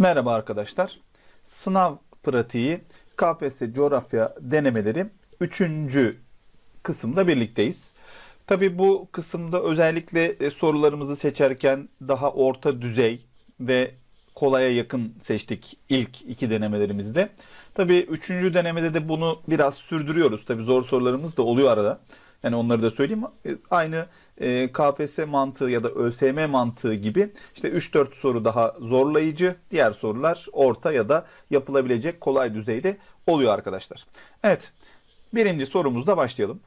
Merhaba arkadaşlar. Sınav pratiği KPSS coğrafya denemeleri 3. kısımda birlikteyiz. Tabi bu kısımda özellikle e, sorularımızı seçerken daha orta düzey ve kolaya yakın seçtik ilk iki denemelerimizde. Tabi üçüncü denemede de bunu biraz sürdürüyoruz. Tabi zor sorularımız da oluyor arada. Yani onları da söyleyeyim. E, Aynı e, KPSS mantığı ya da ÖSYM mantığı gibi işte 3-4 soru daha zorlayıcı, diğer sorular orta ya da yapılabilecek kolay düzeyde oluyor arkadaşlar. Evet, birinci sorumuzda başlayalım.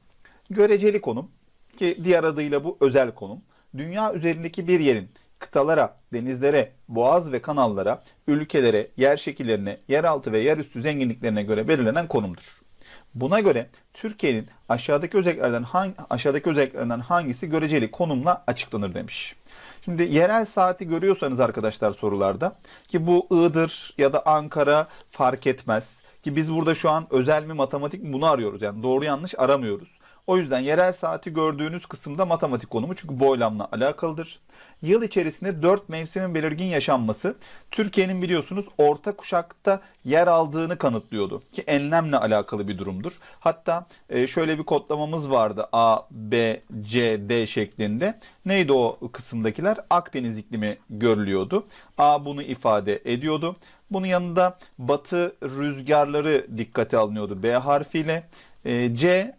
Göreceli konum ki diğer adıyla bu özel konum. Dünya üzerindeki bir yerin kıtalara, denizlere, boğaz ve kanallara, ülkelere, yer şekillerine, yeraltı ve yerüstü zenginliklerine göre belirlenen konumdur. Buna göre Türkiye'nin aşağıdaki özelliklerden hangi, aşağıdaki özelliklerinden hangisi göreceli konumla açıklanır demiş. Şimdi yerel saati görüyorsanız arkadaşlar sorularda ki bu Iğdır ya da Ankara fark etmez. Ki biz burada şu an özel mi matematik mi bunu arıyoruz. Yani doğru yanlış aramıyoruz. O yüzden yerel saati gördüğünüz kısımda matematik konumu çünkü boylamla alakalıdır. Yıl içerisinde 4 mevsimin belirgin yaşanması Türkiye'nin biliyorsunuz orta kuşakta yer aldığını kanıtlıyordu ki enlemle alakalı bir durumdur. Hatta e, şöyle bir kodlamamız vardı A, B, C, D şeklinde. Neydi o kısımdakiler? Akdeniz iklimi görülüyordu. A bunu ifade ediyordu. Bunun yanında batı rüzgarları dikkate alınıyordu B harfiyle. E, C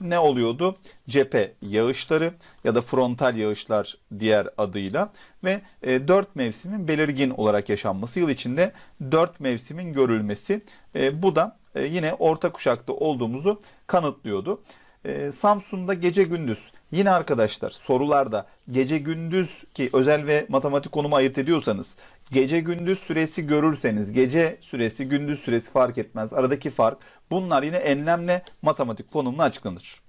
ne oluyordu? Cephe yağışları ya da frontal yağışlar diğer adıyla ve e, 4 mevsimin belirgin olarak yaşanması yıl içinde 4 mevsimin görülmesi e, bu da e, yine orta kuşakta olduğumuzu kanıtlıyordu. E, Samsun'da gece gündüz yine arkadaşlar sorularda gece gündüz ki özel ve matematik konumu ayırt ediyorsanız gece gündüz süresi görürseniz gece süresi gündüz süresi fark etmez aradaki fark bunlar yine enlemle matematik konumla açıklanır.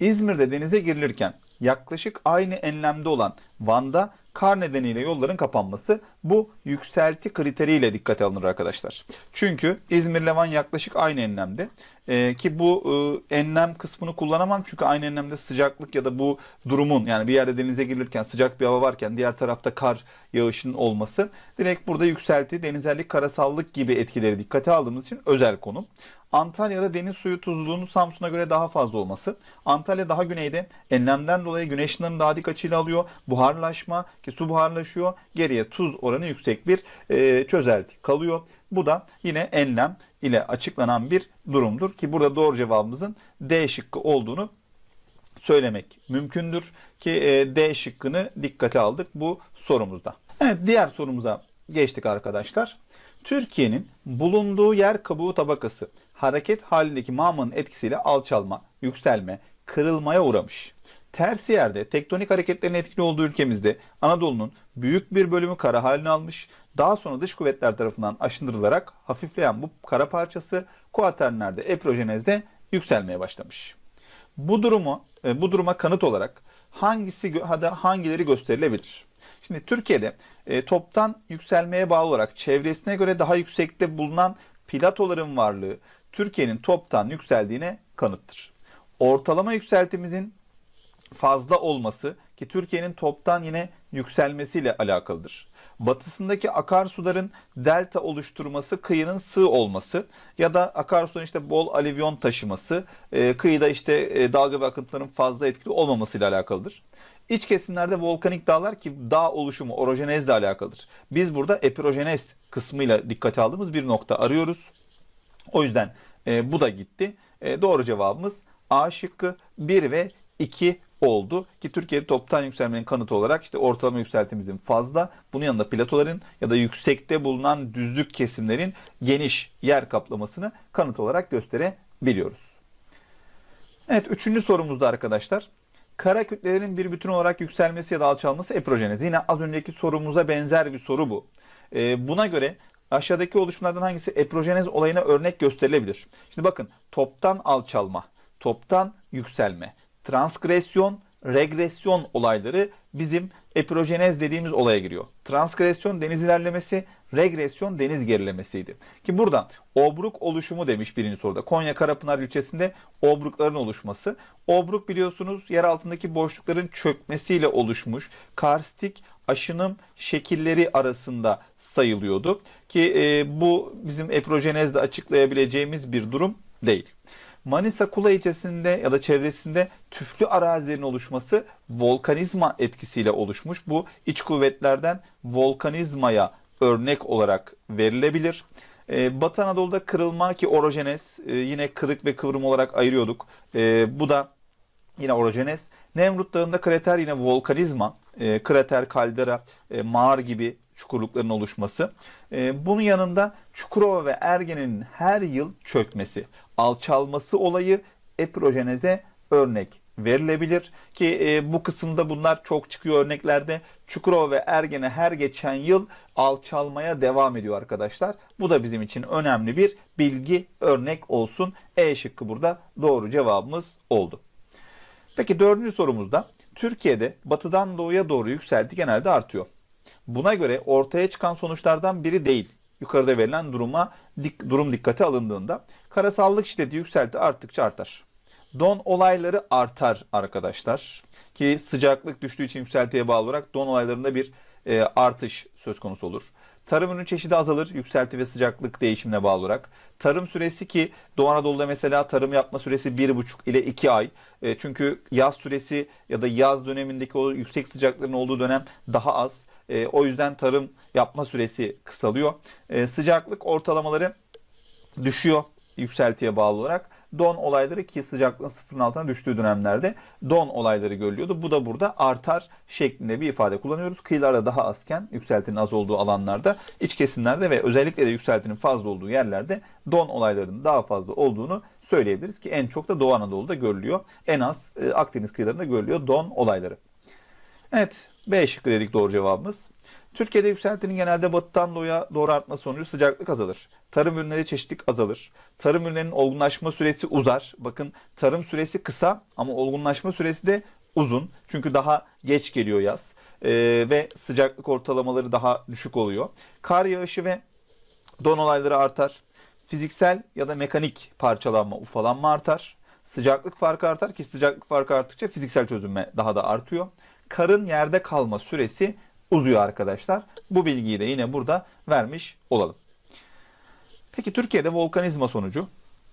İzmir'de denize girilirken yaklaşık aynı enlemde olan Van'da kar nedeniyle yolların kapanması bu yükselti kriteriyle dikkate alınır arkadaşlar. Çünkü İzmir ile Van yaklaşık aynı enlemde. Ee, ki bu e, enlem kısmını kullanamam çünkü aynı enlemde sıcaklık ya da bu durumun yani bir yerde denize girilirken sıcak bir hava varken diğer tarafta kar yağışının olması direkt burada yükselti, denizellik, karasallık gibi etkileri dikkate aldığımız için özel konum. Antalya'da deniz suyu tuzluluğunun Samsun'a göre daha fazla olması. Antalya daha güneyde. Enlemden dolayı güneş ışınlarını daha dik açıyla alıyor. Buharlaşma ki su buharlaşıyor. Geriye tuz oranı yüksek bir e, çözelti kalıyor. Bu da yine enlem ile açıklanan bir durumdur ki burada doğru cevabımızın D şıkkı olduğunu söylemek mümkündür ki e, D şıkkını dikkate aldık bu sorumuzda. Evet diğer sorumuza geçtik arkadaşlar. Türkiye'nin bulunduğu yer kabuğu tabakası hareket halindeki mağmanın etkisiyle alçalma, yükselme, kırılmaya uğramış. Tersi yerde tektonik hareketlerin etkili olduğu ülkemizde Anadolu'nun büyük bir bölümü kara halini almış. Daha sonra dış kuvvetler tarafından aşındırılarak hafifleyen bu kara parçası kuaternlerde eprojenezde yükselmeye başlamış. Bu durumu e, bu duruma kanıt olarak hangisi hangileri gösterilebilir? Şimdi Türkiye'de e, toptan yükselmeye bağlı olarak çevresine göre daha yüksekte bulunan platoların varlığı Türkiye'nin toptan yükseldiğine kanıttır. Ortalama yükseltimizin fazla olması ki Türkiye'nin toptan yine yükselmesiyle alakalıdır. Batısındaki akarsuların delta oluşturması kıyının sığ olması ya da akarsuların işte bol alivyon taşıması e, kıyıda işte e, dalga ve akıntıların fazla etkili olmamasıyla alakalıdır. İç kesimlerde volkanik dağlar ki dağ oluşumu orojenezle alakalıdır. Biz burada epirojenez kısmıyla dikkate aldığımız bir nokta arıyoruz. O yüzden e, bu da gitti. E, doğru cevabımız A şıkkı 1 ve 2 oldu. Ki Türkiye'de toptan yükselmenin kanıtı olarak işte ortalama yükseltimizin fazla. Bunun yanında platoların ya da yüksekte bulunan düzlük kesimlerin geniş yer kaplamasını kanıt olarak gösterebiliyoruz. Evet üçüncü sorumuzda arkadaşlar. Kara kütlelerin bir bütün olarak yükselmesi ya da alçalması eprojenez. Yine az önceki sorumuza benzer bir soru bu. Ee, buna göre aşağıdaki oluşumlardan hangisi eprojenez olayına örnek gösterilebilir? Şimdi bakın toptan alçalma, toptan yükselme, transgresyon, regresyon olayları bizim epirojenez dediğimiz olaya giriyor. Transgresyon deniz ilerlemesi, regresyon deniz gerilemesiydi. Ki burada obruk oluşumu demiş birinci soruda. Konya Karapınar ilçesinde obrukların oluşması. Obruk biliyorsunuz yer altındaki boşlukların çökmesiyle oluşmuş karstik aşınım şekilleri arasında sayılıyordu. Ki e, bu bizim epirojenezle açıklayabileceğimiz bir durum değil. Manisa Kula ilçesinde ya da çevresinde tüflü arazilerin oluşması volkanizma etkisiyle oluşmuş. Bu iç kuvvetlerden volkanizmaya örnek olarak verilebilir. Ee, Batı Anadolu'da kırılma ki orojenez e, yine kırık ve kıvrım olarak ayırıyorduk. Ee, bu da yine orojenez. Nemrut Dağı'nda krater yine volkanizma, e, krater, kaldera, e, mağar gibi çukurlukların oluşması. E, bunun yanında Çukurova ve Ergen'in her yıl çökmesi, alçalması olayı epirojeneze örnek verilebilir ki e, bu kısımda bunlar çok çıkıyor örneklerde. Çukurova ve Ergen'e her geçen yıl alçalmaya devam ediyor arkadaşlar. Bu da bizim için önemli bir bilgi örnek olsun. E şıkkı burada doğru cevabımız oldu. Peki dördüncü sorumuzda Türkiye'de batıdan doğuya doğru yükselti genelde artıyor. Buna göre ortaya çıkan sonuçlardan biri değil. Yukarıda verilen duruma dik, durum dikkate alındığında karasallık şiddeti yükselti arttıkça artar. Don olayları artar arkadaşlar. Ki sıcaklık düştüğü için yükseltiye bağlı olarak don olaylarında bir e, artış söz konusu olur. Tarım ürün çeşidi azalır yükselti ve sıcaklık değişimine bağlı olarak. Tarım süresi ki Doğu Anadolu'da mesela tarım yapma süresi 1,5 ile 2 ay. E, çünkü yaz süresi ya da yaz dönemindeki o yüksek sıcaklığın olduğu dönem daha az. E, o yüzden tarım yapma süresi kısalıyor. E, sıcaklık ortalamaları düşüyor yükseltiye bağlı olarak. Don olayları ki sıcaklığın sıfırın altına düştüğü dönemlerde don olayları görülüyordu. Bu da burada artar şeklinde bir ifade kullanıyoruz. Kıyılarda daha azken yükseltinin az olduğu alanlarda, iç kesimlerde ve özellikle de yükseltinin fazla olduğu yerlerde don olaylarının daha fazla olduğunu söyleyebiliriz ki en çok da Doğu Anadolu'da görülüyor. En az e, Akdeniz kıyılarında görülüyor don olayları. Evet, B şıkkı dedik doğru cevabımız. Türkiye'de yükseltinin genelde batıdan doğuya doğru artması sonucu sıcaklık azalır. Tarım ürünleri çeşitlilik azalır. Tarım ürünlerinin olgunlaşma süresi uzar. Bakın tarım süresi kısa ama olgunlaşma süresi de uzun. Çünkü daha geç geliyor yaz. Ee, ve sıcaklık ortalamaları daha düşük oluyor. Kar yağışı ve don olayları artar. Fiziksel ya da mekanik parçalanma, ufalanma artar. Sıcaklık farkı artar ki sıcaklık farkı arttıkça fiziksel çözünme daha da artıyor. Karın yerde kalma süresi uzuyor arkadaşlar. Bu bilgiyi de yine burada vermiş olalım. Peki Türkiye'de volkanizma sonucu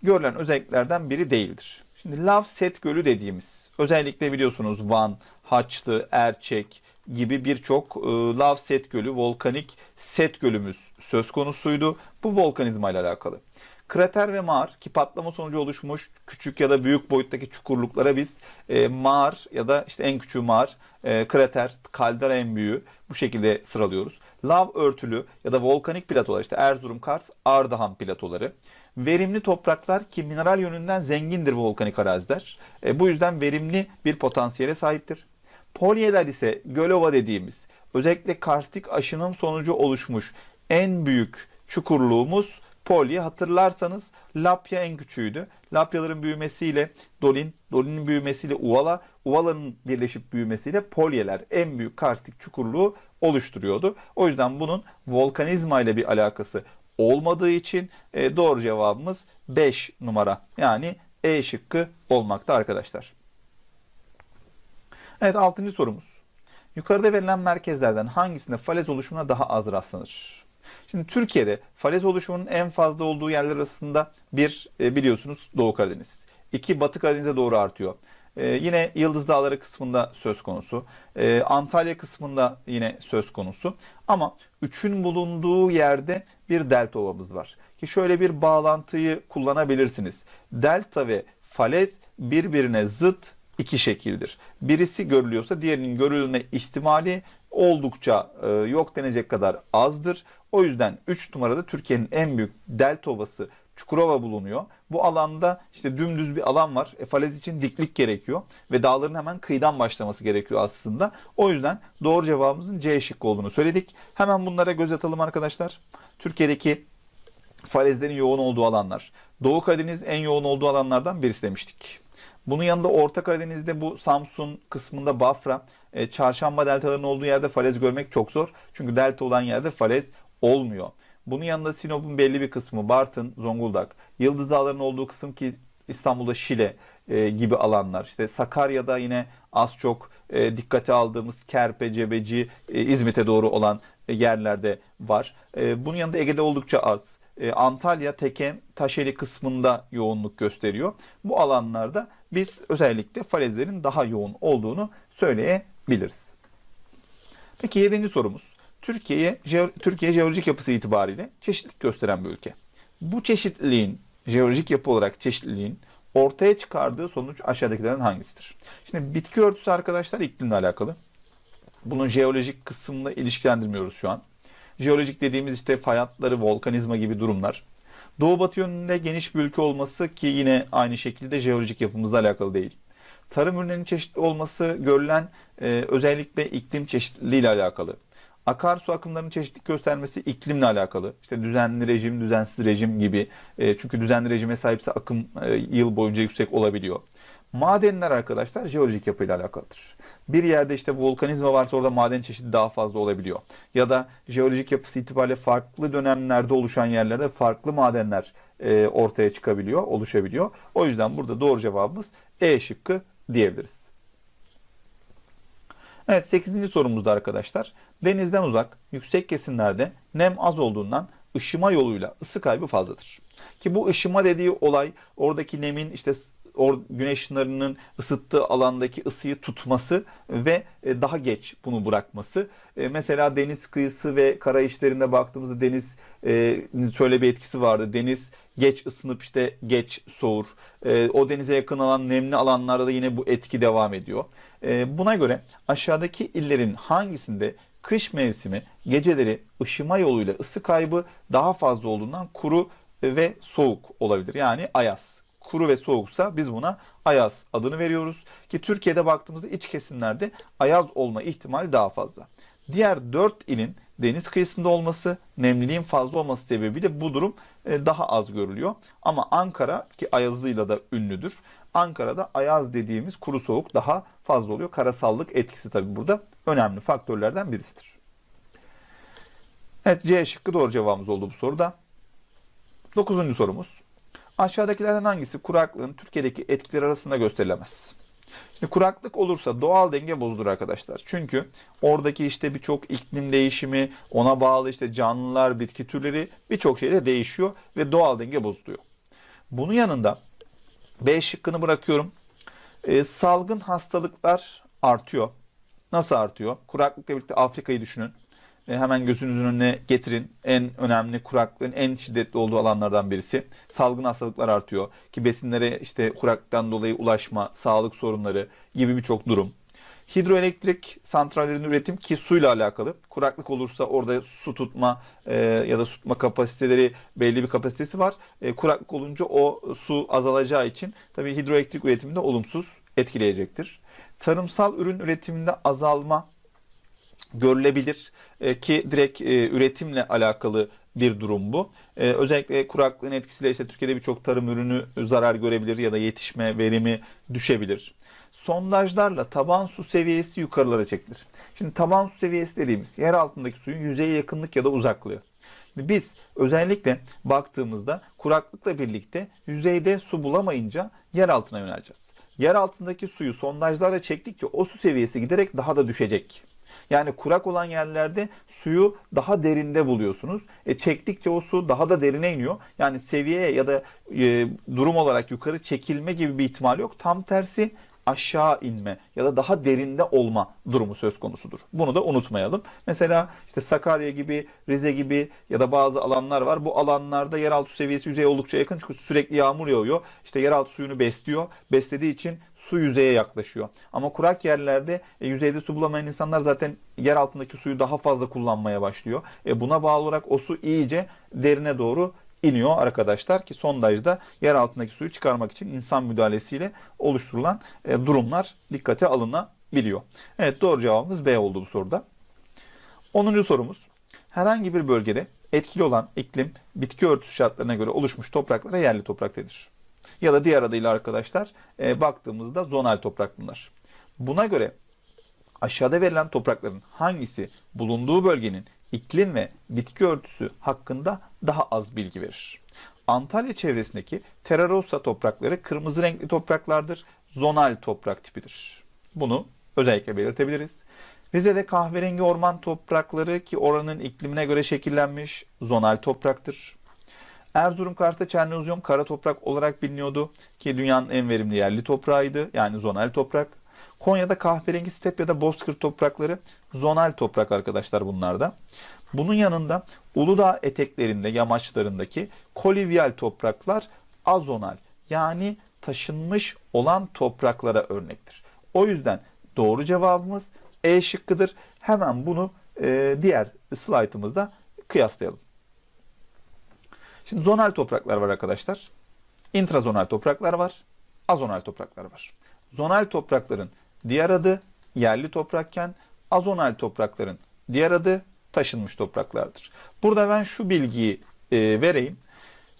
görülen özelliklerden biri değildir. Şimdi lav set gölü dediğimiz özellikle biliyorsunuz Van, Haçlı, Erçek gibi birçok e, lav set gölü, volkanik set gölümüz söz konusuydu. Bu volkanizma ile alakalı. Krater ve mağar ki patlama sonucu oluşmuş küçük ya da büyük boyuttaki çukurluklara biz e, mağar ya da işte en küçüğü mağar, e, krater, kaldera en büyüğü bu şekilde sıralıyoruz. Lav örtülü ya da volkanik platolar işte Erzurum, Kars, Ardahan platoları. Verimli topraklar ki mineral yönünden zengindir volkanik araziler. E, bu yüzden verimli bir potansiyele sahiptir. Polyeler ise gölova dediğimiz özellikle karstik aşınım sonucu oluşmuş en büyük çukurluğumuz Polye hatırlarsanız Lapya en küçüğüydü. Lapyaların büyümesiyle Dolin, Dolin'in büyümesiyle Uvala, Uvala'nın birleşip büyümesiyle Polyeler en büyük karstik çukurluğu oluşturuyordu. O yüzden bunun volkanizma ile bir alakası olmadığı için e, doğru cevabımız 5 numara. Yani E şıkkı olmakta arkadaşlar. Evet 6. sorumuz. Yukarıda verilen merkezlerden hangisinde falez oluşumuna daha az rastlanır? Şimdi Türkiye'de falez oluşumunun en fazla olduğu yerler arasında bir e, biliyorsunuz Doğu Karadeniz. İki Batı Karadeniz'e doğru artıyor. E, yine Yıldız Dağları kısmında söz konusu. E, Antalya kısmında yine söz konusu. Ama üçün bulunduğu yerde bir delta ovamız var. Ki şöyle bir bağlantıyı kullanabilirsiniz. Delta ve falez birbirine zıt iki şekildir. Birisi görülüyorsa diğerinin görülme ihtimali oldukça e, yok denecek kadar azdır. O yüzden 3 numarada Türkiye'nin en büyük delta ovası Çukurova bulunuyor. Bu alanda işte dümdüz bir alan var. E, falez için diklik gerekiyor ve dağların hemen kıyıdan başlaması gerekiyor aslında. O yüzden doğru cevabımızın C şıkkı olduğunu söyledik. Hemen bunlara göz atalım arkadaşlar. Türkiye'deki falezlerin yoğun olduğu alanlar. Doğu Karadeniz en yoğun olduğu alanlardan birisi demiştik. Bunun yanında Orta Karadeniz'de bu Samsun kısmında Bafra, e, çarşamba deltalarının olduğu yerde falez görmek çok zor. Çünkü delta olan yerde falez olmuyor. Bunun yanında Sinop'un belli bir kısmı, Bartın, Zonguldak, Yıldız Dağları'nın olduğu kısım ki İstanbul'da Şile e, gibi alanlar. İşte Sakarya'da yine az çok e, dikkate aldığımız Kerpe, Cebeci, e, İzmit'e doğru olan e, yerlerde var. E, bunun yanında Ege'de oldukça az. E, Antalya, Tekem, Taşeli kısmında yoğunluk gösteriyor. Bu alanlarda biz özellikle falezlerin daha yoğun olduğunu söyleyebiliriz. Peki yedinci sorumuz. Türkiye, Türkiye jeolojik yapısı itibariyle çeşitlilik gösteren bir ülke. Bu çeşitliliğin, jeolojik yapı olarak çeşitliliğin ortaya çıkardığı sonuç aşağıdakilerden hangisidir? Şimdi bitki örtüsü arkadaşlar iklimle alakalı. Bunun jeolojik kısmını ilişkilendirmiyoruz şu an. Jeolojik dediğimiz işte fay hatları, volkanizma gibi durumlar. Doğu batı yönünde geniş bir ülke olması ki yine aynı şekilde jeolojik yapımızla alakalı değil. Tarım ürünlerinin çeşitli olması görülen e, özellikle iklim çeşitliliği ile alakalı. Akarsu akımlarının çeşitlilik göstermesi iklimle alakalı. İşte düzenli rejim, düzensiz rejim gibi. E, çünkü düzenli rejime sahipse akım e, yıl boyunca yüksek olabiliyor. Madenler arkadaşlar jeolojik yapıyla alakalıdır. Bir yerde işte volkanizma varsa orada maden çeşidi daha fazla olabiliyor. Ya da jeolojik yapısı itibariyle farklı dönemlerde oluşan yerlerde farklı madenler e, ortaya çıkabiliyor, oluşabiliyor. O yüzden burada doğru cevabımız E şıkkı diyebiliriz. Evet 8. sorumuzda arkadaşlar. Denizden uzak, yüksek kesimlerde nem az olduğundan ışıma yoluyla ısı kaybı fazladır. Ki bu ışıma dediği olay oradaki nemin işte or, güneş ışınlarının ısıttığı alandaki ısıyı tutması ve e, daha geç bunu bırakması. E, mesela deniz kıyısı ve kara işlerinde baktığımızda deniz e, şöyle bir etkisi vardı. Deniz geç ısınıp işte geç soğur. O denize yakın alan nemli alanlarda da yine bu etki devam ediyor. Buna göre aşağıdaki illerin hangisinde kış mevsimi geceleri ışıma yoluyla ısı kaybı daha fazla olduğundan kuru ve soğuk olabilir. Yani ayaz kuru ve soğuksa biz buna ayaz adını veriyoruz. Ki Türkiye'de baktığımızda iç kesimlerde ayaz olma ihtimali daha fazla. Diğer 4 ilin deniz kıyısında olması, nemliliğin fazla olması sebebiyle bu durum e, daha az görülüyor. Ama Ankara ki ayazıyla da ünlüdür. Ankara'da ayaz dediğimiz kuru soğuk daha fazla oluyor. Karasallık etkisi tabii burada önemli faktörlerden birisidir. Evet C şıkkı doğru cevabımız oldu bu soruda. Dokuzuncu sorumuz. Aşağıdakilerden hangisi kuraklığın Türkiye'deki etkileri arasında gösterilemez? Şimdi kuraklık olursa doğal denge bozulur arkadaşlar. Çünkü oradaki işte birçok iklim değişimi, ona bağlı işte canlılar, bitki türleri birçok şeyde değişiyor ve doğal denge bozuluyor. Bunun yanında B şıkkını bırakıyorum. E, salgın hastalıklar artıyor. Nasıl artıyor? Kuraklıkla birlikte Afrika'yı düşünün. E, hemen gözünüzün önüne getirin. En önemli kuraklığın en şiddetli olduğu alanlardan birisi. Salgın hastalıklar artıyor ki besinlere işte kuraklıktan dolayı ulaşma, sağlık sorunları gibi birçok durum. Hidroelektrik santrallerin üretim ki suyla alakalı. Kuraklık olursa orada su tutma e, ya da su tutma kapasiteleri belli bir kapasitesi var. E, kuraklık olunca o su azalacağı için tabii hidroelektrik üretiminde olumsuz etkileyecektir. Tarımsal ürün üretiminde azalma görülebilir e, ki direkt e, üretimle alakalı bir durum bu. E, özellikle kuraklığın etkisiyle ise Türkiye'de birçok tarım ürünü zarar görebilir ya da yetişme verimi düşebilir. Sondajlarla taban su seviyesi yukarılara çekilir. Şimdi taban su seviyesi dediğimiz yer altındaki suyun yüzeye yakınlık ya da uzaklığı. Biz özellikle baktığımızda kuraklıkla birlikte yüzeyde su bulamayınca yer altına yöneleceğiz. Yer altındaki suyu sondajlarla çektikçe o su seviyesi giderek daha da düşecek. Yani kurak olan yerlerde suyu daha derinde buluyorsunuz. E, çektikçe o su daha da derine iniyor. Yani seviyeye ya da e, durum olarak yukarı çekilme gibi bir ihtimal yok. Tam tersi aşağı inme ya da daha derinde olma durumu söz konusudur. Bunu da unutmayalım. Mesela işte Sakarya gibi, Rize gibi ya da bazı alanlar var. Bu alanlarda yeraltı seviyesi yüzeye oldukça yakın çünkü sürekli yağmur yağıyor. İşte yeraltı suyunu besliyor. Beslediği için su yüzeye yaklaşıyor. Ama kurak yerlerde e, yüzeyde su bulamayan insanlar zaten yer altındaki suyu daha fazla kullanmaya başlıyor. E, buna bağlı olarak o su iyice derine doğru iniyor arkadaşlar ki sondajda yer altındaki suyu çıkarmak için insan müdahalesiyle oluşturulan e, durumlar dikkate alınabiliyor. Evet doğru cevabımız B oldu bu soruda. 10. sorumuz. Herhangi bir bölgede etkili olan iklim bitki örtüsü şartlarına göre oluşmuş topraklara yerli toprak denir. Ya da diğer adıyla arkadaşlar e, baktığımızda zonal toprak bunlar. Buna göre aşağıda verilen toprakların hangisi bulunduğu bölgenin iklim ve bitki örtüsü hakkında daha az bilgi verir? Antalya çevresindeki Terra Rossa toprakları kırmızı renkli topraklardır. Zonal toprak tipidir. Bunu özellikle belirtebiliriz. Rize'de kahverengi orman toprakları ki oranın iklimine göre şekillenmiş zonal topraktır. Erzurum Kars'ta Çernozyon kara toprak olarak biliniyordu ki dünyanın en verimli yerli toprağıydı yani zonal toprak. Konya'da kahverengi step ya da bozkır toprakları zonal toprak arkadaşlar bunlarda. Bunun yanında Uludağ eteklerinde, yamaçlarındaki kolivyal topraklar azonal yani taşınmış olan topraklara örnektir. O yüzden doğru cevabımız E şıkkıdır. Hemen bunu e, diğer slaytımızda kıyaslayalım. Şimdi zonal topraklar var arkadaşlar. İntrazonal topraklar var. Azonal topraklar var. Zonal toprakların diğer adı yerli toprakken azonal toprakların diğer adı taşınmış topraklardır. Burada ben şu bilgiyi e, vereyim.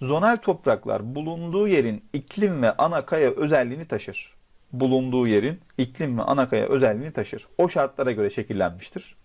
Zonal topraklar bulunduğu yerin iklim ve ana kaya özelliğini taşır. Bulunduğu yerin iklim ve ana kaya özelliğini taşır. O şartlara göre şekillenmiştir.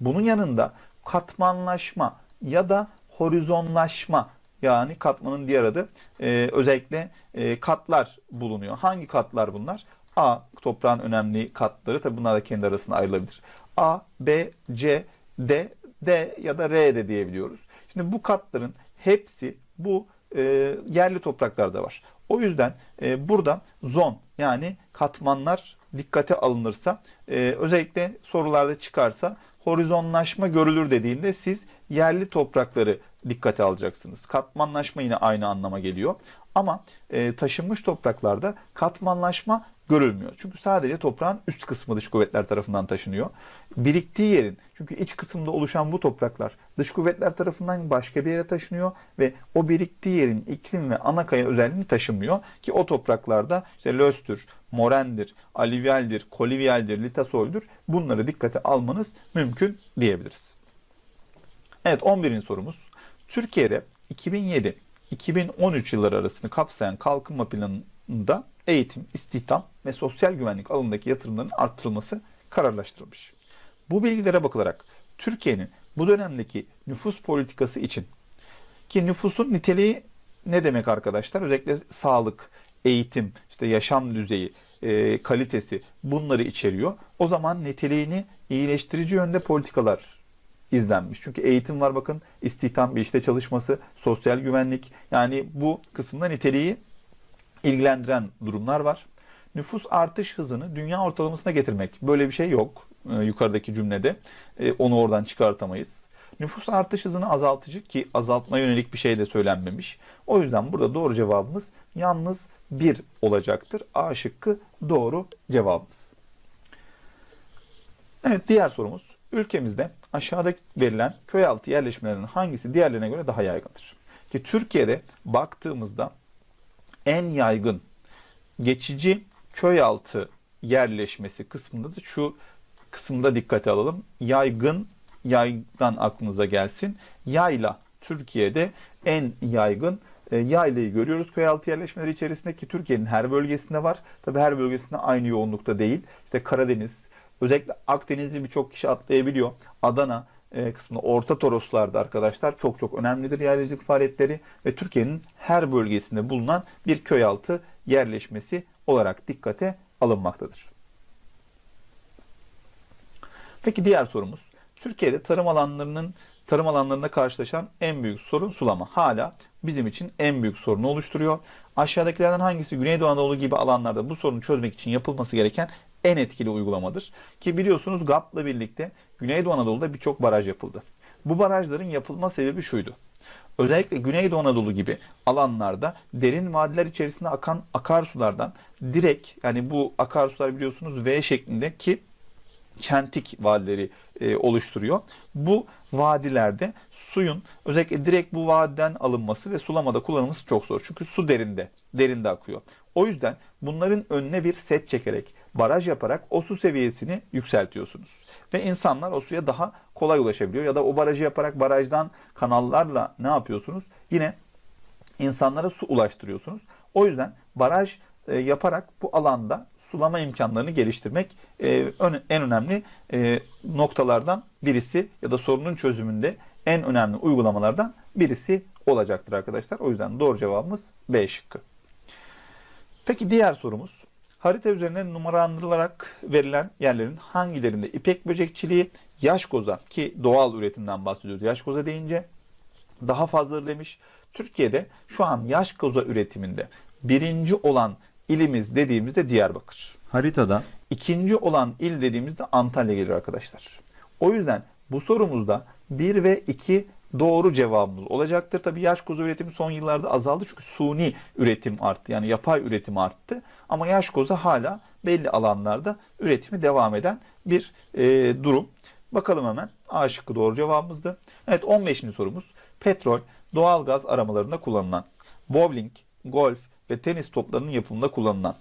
Bunun yanında katmanlaşma ya da horizonlaşma yani katmanın diğer adı e, özellikle e, katlar bulunuyor. Hangi katlar bunlar? A toprağın önemli katları tabi bunlar da kendi arasında ayrılabilir. A, B, C, D, D ya da R de diyebiliyoruz. Şimdi bu katların hepsi bu e, yerli topraklarda var. O yüzden e, burada zon yani katmanlar dikkate alınırsa e, özellikle sorularda çıkarsa horizonlaşma görülür dediğinde siz yerli toprakları dikkate alacaksınız. Katmanlaşma yine aynı anlama geliyor. Ama e, taşınmış topraklarda katmanlaşma görülmüyor. Çünkü sadece toprağın üst kısmı dış kuvvetler tarafından taşınıyor. Biriktiği yerin, çünkü iç kısımda oluşan bu topraklar dış kuvvetler tarafından başka bir yere taşınıyor ve o biriktiği yerin iklim ve ana kaya özelliğini taşımıyor ki o topraklarda işte löstür, morendir, alivyaldir, kolivyaldir, litasoldür bunları dikkate almanız mümkün diyebiliriz. Evet 11. sorumuz. Türkiye'de 2007-2013 yılları arasını kapsayan kalkınma planında eğitim, istihdam ve sosyal güvenlik alanındaki yatırımların arttırılması kararlaştırılmış. Bu bilgilere bakılarak Türkiye'nin bu dönemdeki nüfus politikası için ki nüfusun niteliği ne demek arkadaşlar? Özellikle sağlık, eğitim, işte yaşam düzeyi, e, kalitesi bunları içeriyor. O zaman niteliğini iyileştirici yönde politikalar izlenmiş. Çünkü eğitim var bakın, istihdam bir işte çalışması, sosyal güvenlik yani bu kısımda niteliği ilgilendiren durumlar var. Nüfus artış hızını dünya ortalamasına getirmek. Böyle bir şey yok e, yukarıdaki cümlede. E, onu oradan çıkartamayız. Nüfus artış hızını azaltıcı ki azaltma yönelik bir şey de söylenmemiş. O yüzden burada doğru cevabımız yalnız 1 olacaktır. A şıkkı doğru cevabımız. Evet diğer sorumuz. Ülkemizde aşağıda verilen köy altı yerleşmelerinin hangisi diğerlerine göre daha yaygındır? Ki Türkiye'de baktığımızda en yaygın geçici köy altı yerleşmesi kısmında da şu kısımda dikkate alalım. Yaygın, yaydan aklınıza gelsin. Yayla Türkiye'de en yaygın e, yaylayı görüyoruz köy altı yerleşmeleri içerisinde ki Türkiye'nin her bölgesinde var. Tabi her bölgesinde aynı yoğunlukta değil. İşte Karadeniz, özellikle Akdeniz'i birçok kişi atlayabiliyor. Adana, e, kısmında Orta Toroslarda arkadaşlar çok çok önemlidir yaylacılık faaliyetleri ve Türkiye'nin her bölgesinde bulunan bir köy altı yerleşmesi olarak dikkate alınmaktadır. Peki diğer sorumuz. Türkiye'de tarım alanlarının tarım alanlarında karşılaşan en büyük sorun sulama. Hala bizim için en büyük sorunu oluşturuyor. Aşağıdakilerden hangisi Güneydoğu Anadolu gibi alanlarda bu sorunu çözmek için yapılması gereken en etkili uygulamadır. Ki biliyorsunuz GAP'la birlikte Güneydoğu Anadolu'da birçok baraj yapıldı. Bu barajların yapılma sebebi şuydu. Özellikle Güneydoğu Anadolu gibi alanlarda derin vadiler içerisinde akan akarsulardan direkt yani bu akarsular biliyorsunuz V şeklinde ki çentik vadileri e, oluşturuyor. Bu vadilerde suyun özellikle direkt bu vadiden alınması ve sulamada kullanılması çok zor. Çünkü su derinde, derinde akıyor. O yüzden bunların önüne bir set çekerek, baraj yaparak o su seviyesini yükseltiyorsunuz. Ve insanlar o suya daha kolay ulaşabiliyor. Ya da o barajı yaparak barajdan kanallarla ne yapıyorsunuz? Yine insanlara su ulaştırıyorsunuz. O yüzden baraj e, yaparak bu alanda sulama imkanlarını geliştirmek e, en önemli e, noktalardan birisi ya da sorunun çözümünde en önemli uygulamalardan birisi olacaktır arkadaşlar. O yüzden doğru cevabımız B şıkkı. Peki diğer sorumuz. Harita üzerine numaralandırılarak verilen yerlerin hangilerinde ipek böcekçiliği, yaş koza ki doğal üretimden bahsediyoruz yaş koza deyince daha fazladır demiş. Türkiye'de şu an yaş koza üretiminde birinci olan ilimiz dediğimizde Diyarbakır. Haritada İkinci olan il dediğimizde Antalya gelir arkadaşlar. O yüzden bu sorumuzda 1 ve 2 doğru cevabımız olacaktır. Tabii yaş koza üretimi son yıllarda azaldı çünkü suni üretim arttı. Yani yapay üretim arttı. Ama yaş koza hala belli alanlarda üretimi devam eden bir e, durum. Bakalım hemen. A şıkkı doğru cevabımızdı. Evet 15. sorumuz. Petrol, doğalgaz aramalarında kullanılan bowling, golf ve tenis toplarının yapımında kullanılan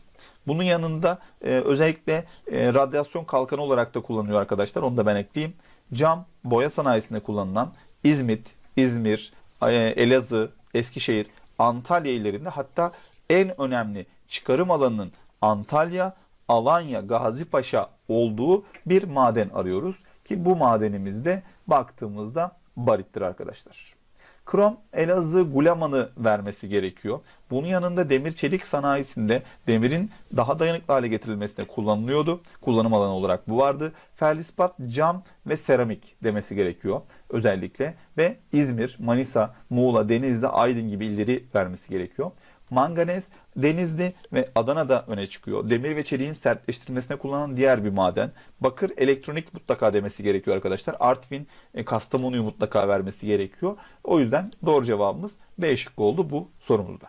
bunun yanında e, özellikle e, radyasyon kalkanı olarak da kullanılıyor arkadaşlar. Onu da ben ekleyeyim. Cam, boya sanayisinde kullanılan İzmit, İzmir, e, Elazığ, Eskişehir, Antalya illerinde hatta en önemli çıkarım alanının Antalya, Alanya, Gazipaşa olduğu bir maden arıyoruz. Ki bu madenimizde baktığımızda barittir arkadaşlar. Krom Elazığ Gulaman'ı vermesi gerekiyor. Bunun yanında demir çelik sanayisinde demirin daha dayanıklı hale getirilmesine kullanılıyordu. Kullanım alanı olarak bu vardı. Felispat, cam ve seramik demesi gerekiyor özellikle. Ve İzmir, Manisa, Muğla, Denizli, Aydın gibi illeri vermesi gerekiyor. Manganez, Denizli ve Adana'da öne çıkıyor. Demir ve çeliğin sertleştirilmesine kullanılan diğer bir maden. Bakır, elektronik mutlaka demesi gerekiyor arkadaşlar. Artvin, e, Kastamonu'yu mutlaka vermesi gerekiyor. O yüzden doğru cevabımız B şıkkı oldu bu sorumuzda.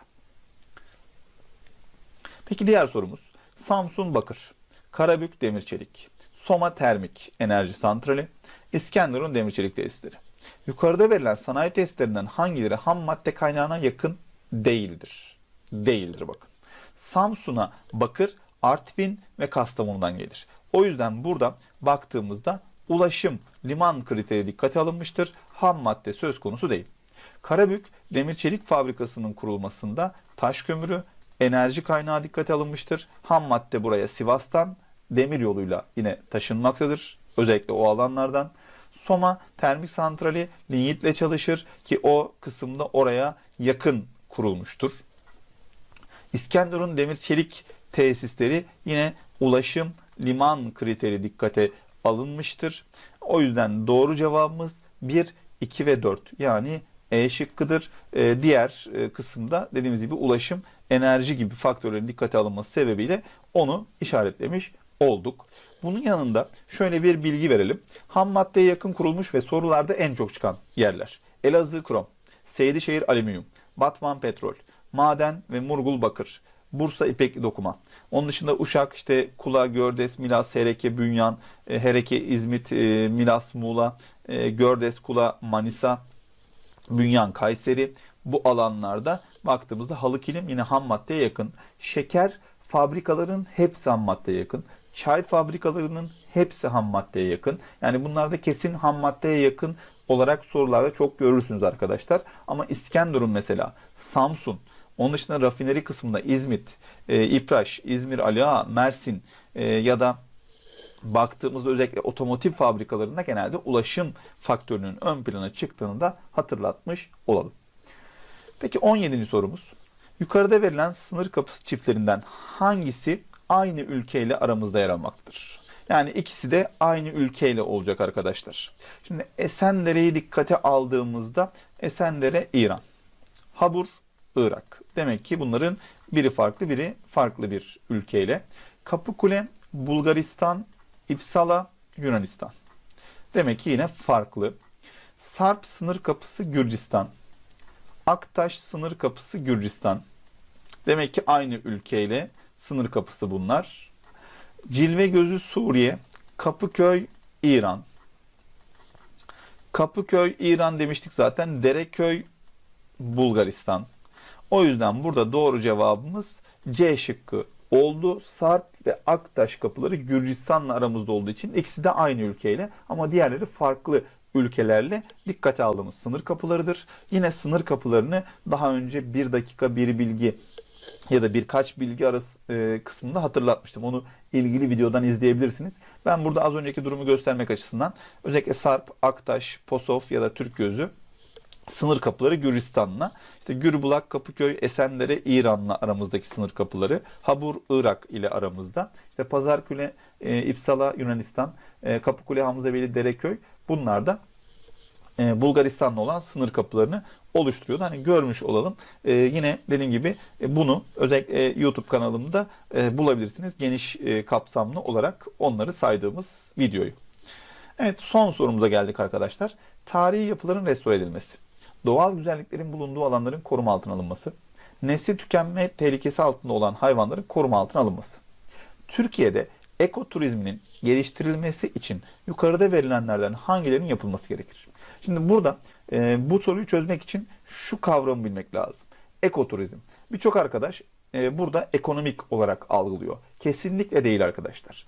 Peki diğer sorumuz. Samsun Bakır, Karabük Demir Çelik, Soma Termik Enerji Santrali, İskenderun Demir Çelik Tesisleri. Yukarıda verilen sanayi tesislerinden hangileri ham madde kaynağına yakın değildir? Değildir bakın. Samsun'a Bakır, Artvin ve Kastamonu'dan gelir. O yüzden burada baktığımızda ulaşım, liman kriteri dikkate alınmıştır. Ham madde söz konusu değil. Karabük Demir Çelik Fabrikası'nın kurulmasında taş kömürü, enerji kaynağı dikkate alınmıştır. Ham madde buraya Sivas'tan demir yoluyla yine taşınmaktadır. Özellikle o alanlardan. Soma termik santrali linyitle çalışır ki o kısımda oraya yakın kurulmuştur. İskenderun demir çelik tesisleri yine ulaşım liman kriteri dikkate alınmıştır. O yüzden doğru cevabımız 1, 2 ve 4 yani E şıkkıdır. Ee, diğer e, kısımda dediğimiz gibi ulaşım, enerji gibi faktörlerin dikkate alınması sebebiyle onu işaretlemiş olduk. Bunun yanında şöyle bir bilgi verelim. Ham maddeye yakın kurulmuş ve sorularda en çok çıkan yerler. Elazığ krom, Seydişehir alüminyum, Batman petrol, maden ve Murgul bakır, Bursa ipek dokuma. Onun dışında Uşak, işte Kula, Gördes, Milas, Hereke, Bünyan, e, Hereke, İzmit, e, Milas, Muğla, e, Gördes, Kula, Manisa, Bünyan, Kayseri bu alanlarda baktığımızda halı kilim yine ham maddeye yakın. Şeker fabrikaların hepsi ham maddeye yakın. Çay fabrikalarının hepsi ham maddeye yakın. Yani bunlarda kesin ham maddeye yakın olarak sorularda çok görürsünüz arkadaşlar. Ama İskenderun mesela, Samsun, onun dışında rafineri kısmında İzmit, e, İpraş, İzmir, Aliağa, Mersin e, ya da baktığımızda özellikle otomotiv fabrikalarında genelde ulaşım faktörünün ön plana çıktığını da hatırlatmış olalım. Peki 17. sorumuz. Yukarıda verilen sınır kapısı çiftlerinden hangisi aynı ülkeyle aramızda yer almaktadır? Yani ikisi de aynı ülkeyle olacak arkadaşlar. Şimdi Esendere'yi dikkate aldığımızda Esendere İran. Habur Irak. Demek ki bunların biri farklı biri farklı bir ülkeyle. Kapıkule Bulgaristan, İpsala Yunanistan. Demek ki yine farklı. Sarp sınır kapısı Gürcistan. Aktaş sınır kapısı Gürcistan. Demek ki aynı ülkeyle sınır kapısı bunlar. Cilve gözü Suriye, Kapıköy İran. Kapıköy İran demiştik zaten. Dereköy Bulgaristan. O yüzden burada doğru cevabımız C şıkkı oldu. Sarp ve Aktaş kapıları Gürcistan'la aramızda olduğu için ikisi de aynı ülkeyle ama diğerleri farklı ülkelerle dikkate aldığımız sınır kapılarıdır. Yine sınır kapılarını daha önce bir dakika bir bilgi ya da birkaç bilgi arası e, kısmında hatırlatmıştım. Onu ilgili videodan izleyebilirsiniz. Ben burada az önceki durumu göstermek açısından özellikle Sarp, Aktaş, Posof ya da Türkgözü sınır kapıları Gürcistan'la, işte Gürbulak, Kapıköy, Esenleri İran'la aramızdaki sınır kapıları, Habur Irak ile aramızda, işte Pazarküle, e, İpsala Yunanistan, e, Kapıkule, Hamzabeyli, Dereköy bunlar da e, Bulgaristan'la olan sınır kapılarını oluşturuyordu. Hani görmüş olalım. E, yine dediğim gibi e, bunu özellikle e, YouTube kanalımda e, bulabilirsiniz. Geniş e, kapsamlı olarak onları saydığımız videoyu. Evet son sorumuza geldik arkadaşlar. Tarihi yapıların restore edilmesi. Doğal güzelliklerin bulunduğu alanların koruma altına alınması. Nesli tükenme tehlikesi altında olan hayvanların koruma altına alınması. Türkiye'de ekoturizminin geliştirilmesi için yukarıda verilenlerden hangilerinin yapılması gerekir? Şimdi burada e, bu soruyu çözmek için şu kavramı bilmek lazım. Ekoturizm. Birçok arkadaş e, burada ekonomik olarak algılıyor. Kesinlikle değil arkadaşlar.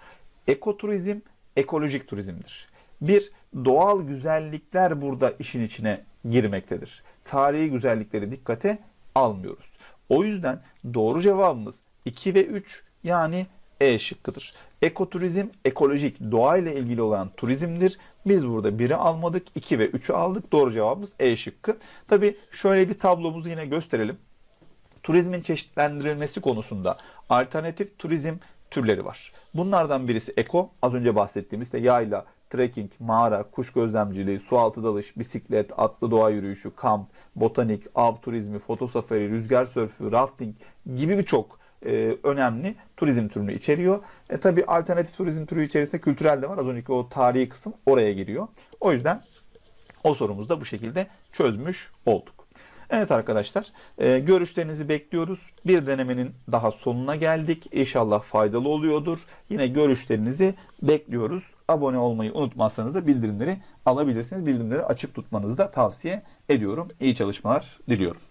Ekoturizm ekolojik turizmdir. Bir, doğal güzellikler burada işin içine girmektedir. Tarihi güzellikleri dikkate almıyoruz. O yüzden doğru cevabımız 2 ve 3 yani E şıkkıdır. Ekoturizm ekolojik doğayla ilgili olan turizmdir. Biz burada 1'i almadık, 2 ve 3'ü aldık. Doğru cevabımız E şıkkı. Tabi şöyle bir tablomuzu yine gösterelim. Turizmin çeşitlendirilmesi konusunda alternatif turizm türleri var. Bunlardan birisi eko, az önce bahsettiğimiz işte yayla, trekking, mağara, kuş gözlemciliği, sualtı dalış, bisiklet, atlı doğa yürüyüşü, kamp, botanik, av turizmi, fotosafari, rüzgar sörfü, rafting gibi birçok e, önemli turizm türünü içeriyor. E tabi alternatif turizm türü içerisinde kültürel de var. Az önceki o tarihi kısım oraya giriyor. O yüzden o sorumuzu da bu şekilde çözmüş olduk. Evet arkadaşlar, e, görüşlerinizi bekliyoruz. Bir denemenin daha sonuna geldik. İnşallah faydalı oluyordur. Yine görüşlerinizi bekliyoruz. Abone olmayı unutmazsanız da bildirimleri alabilirsiniz. Bildirimleri açık tutmanızı da tavsiye ediyorum. İyi çalışmalar diliyorum.